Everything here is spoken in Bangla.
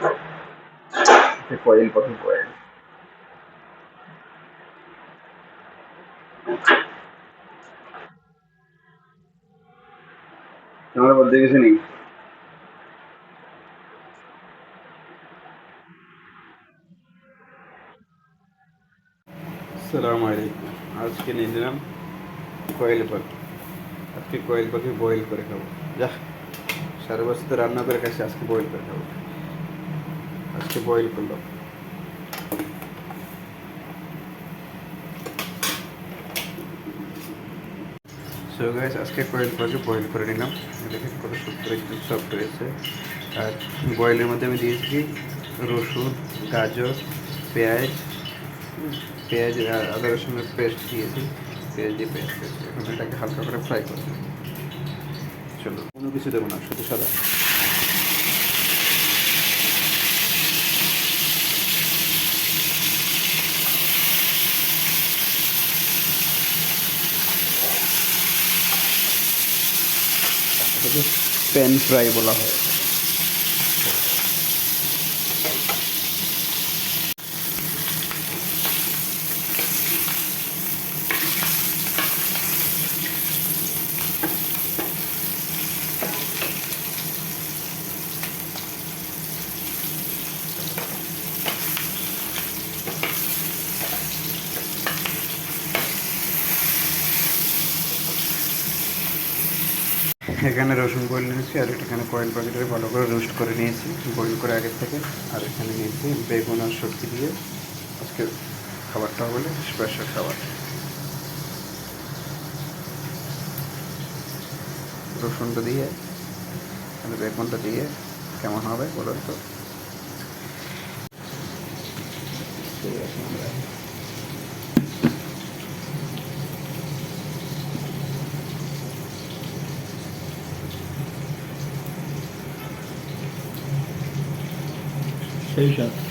আজকে কয়েল কত কয়েল তোমার বলতে কিছু নেই সালাম আলাইকুম আজকে নিয়ে নিলাম কয়েল পাখি আজকে কয়েল পাখি বয়েল করে খাব যা সারা বছর তো রান্না করে খাচ্ছি আজকে বয়েল করে খাব আজকে বয়েল করলাম। সো গাইস আজকে কয়েল পাখি বয়েল করে নিলাম। দেখেন কত সুন্দর একটু সফট রয়েছে আর বয়েলের মধ্যে আমি দিয়েছি রসুন, গাজর, পেঁয়াজ। পেঁয়াজ আদা রসুনের পেস্ট দিয়েছি। পেঁয়াজ দিয়ে পেস্ট এখন এটাকে হালকা করে ফ্রাই করব। চলো, কোনো কিছু দেবো না, শুধু সাদা। এটাকে প্যান ফ্রাই বলা হয়। এখানে রসুন বয়েল নিয়েছি, আর এখানে কয়েল প্যাকেটে ভালো করে রোস্ট করে নিয়েছি বয়েল করে আগের থেকে। আর এখানে নিয়েছি বেগুন আর সবজি দিয়ে আজকে খাবারটা বলে স্পেশাল খাবার। রসুনটা দিয়ে বেগুনটা দিয়ে কেমন হবে বলুন তো? ঠিক আছে আমরা feijão.